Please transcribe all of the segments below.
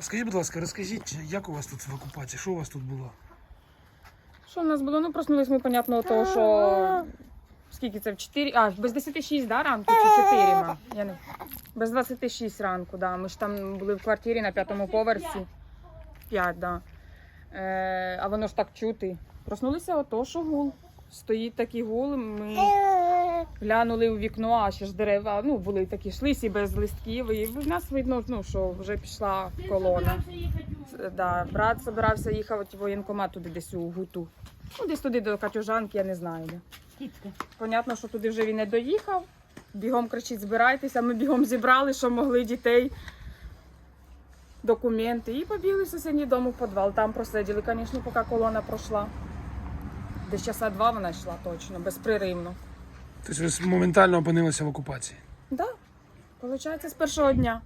Скажіть, будь ласка, розкажіть, як у вас тут в окупації? Що у вас тут було? Що в нас було? Ну, проснулись ми, понятно, того, що скільки це в 4, а, без 10 да, ранку чи 4, ма? Я не... Без 26 ранку, да. Ми ж там були в квартирі на п'ятому поверсі. 5, да. Е, а воно ж так чути. Проснулися ото, що гул. Стоїть такий гул, ми глянули у вікно, а ще ж дерева, ну, були такі шлисі без листків, і в нас видно, ну, що вже пішла колона. Да, брат збирався їхати в воєнкомат туди десь у гуту. Ну, десь туди до Катюжанки, я не знаю де. Понятно, що туди вже він не доїхав. Бігом кричить, збирайтеся. Ми бігом зібрали, що могли дітей, документи. І побігли в сусідній дом у підвал. Там просиділи, звісно, поки колона пройшла. Десь часа два вона йшла точно, безпреривно. Тобто ви моментально опинилися в окупації. Да, виходить, з першого дня.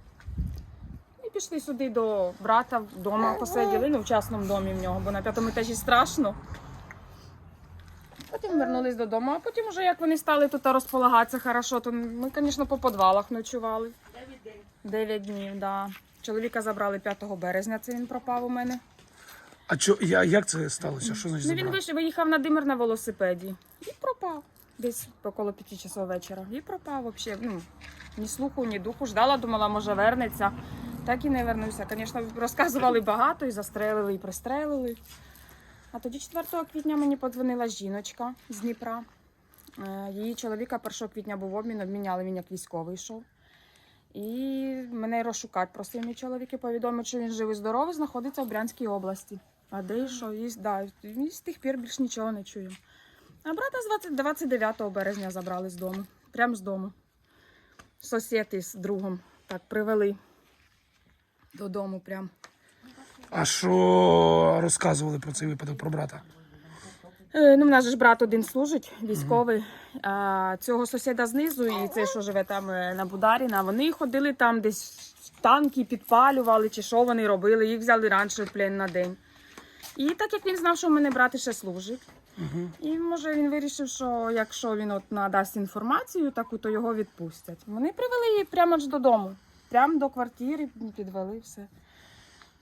І пішли сюди до брата вдома, посиділи, ну, в частному домі в нього, бо на п'ятому етажі страшно. Потім вернулись додому, а потім, вже як вони стали тут розполагатися хорошо, то ми, звісно, по підвалах ночували. Дев'ять днів, так. Да. Чоловіка забрали 5 березня, це він пропав у мене. А чо, я, як це сталося? Що значить Ну, він вийшов, виїхав на димер на велосипеді і пропав. Десь около п'яти часов вечора. І пропав взагалі. Ну, ні слуху, ні духу. Ждала, думала, може вернеться. Так і не вернувся. Звісно, розказували багато і застрелили, і пристрелили. А тоді 4 квітня мені подзвонила жіночка з Дніпра. Е, Її чоловіка 1 квітня був обмін, обміняли він як військовий йшов. І мене розшукати просив мій чоловік і повідомив, що він живий здоровий, знаходиться в Брянській області. А де і що? І, да, і з тих пір більш нічого не чую. А брата з 29 березня забрали з дому. Прямо з дому. Сусіди з другом так привели додому прям. А що розказували про цей випадок про брата? Е, ну, в нас же ж брат один служить, військовий. А, цього сусіда знизу, і цей, що живе там е, на Бударіна, вони ходили там десь танки підпалювали, чи що вони робили. Їх взяли раніше в плен на день. І так як він знав, що в мене брат ще служить, Угу. і може він вирішив, що якщо він от надасть інформацію таку, то його відпустять. Вони привели її прямо ж додому, прямо до квартири, підвели все.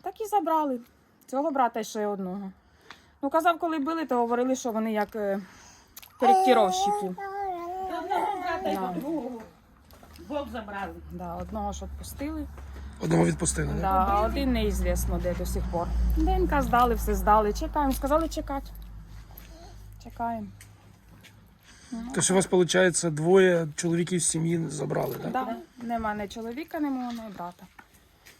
Так і забрали. Цього брата і ще одного. Ну, казав, коли били, то говорили, що вони як е, коректіровщики. Одного брата і Да. другого. Бог забрали. Да, одного ж відпустили, Одного відпустили, да? да, а один неізвісно де до сих пор. ДНК здали, все здали. Чекаємо, сказали чекати. Чекаємо. Тобто у вас, виходить, двоє чоловіків з сім'ї забрали, так? Да? Да. Нема ні чоловіка, нема ні брата.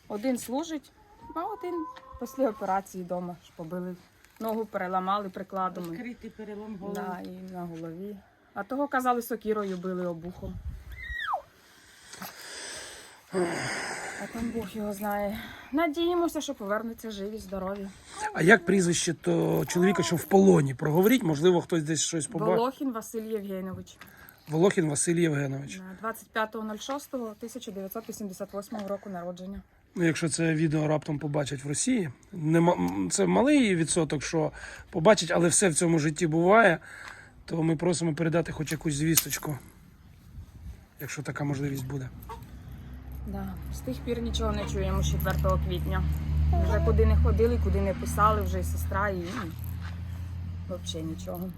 Один служить, а один після операції вдома ж побили. Ногу переламали прикладом. Відкритий перелом голови. Да, і на голові. А того казали, сокірою били обухом. А там Бог його знає. Надіємося, що повернуться живі, здорові. А як прізвище то чоловіка, що в полоні? Проговоріть, можливо, хтось десь щось побачив. Волохін Василь Євгенович. Волохін Василь Євгенович. На 25.06.1988 року народження. Ну, якщо це відео раптом побачать в Росії, нема, це малий відсоток, що побачать, але все в цьому житті буває, то ми просимо передати хоч якусь звісточку, якщо така можливість буде. Да. З тих пір нічого не чуємо 4 квітня. Вже куди не ходили, куди не писали, вже і сестра, і взагалі нічого.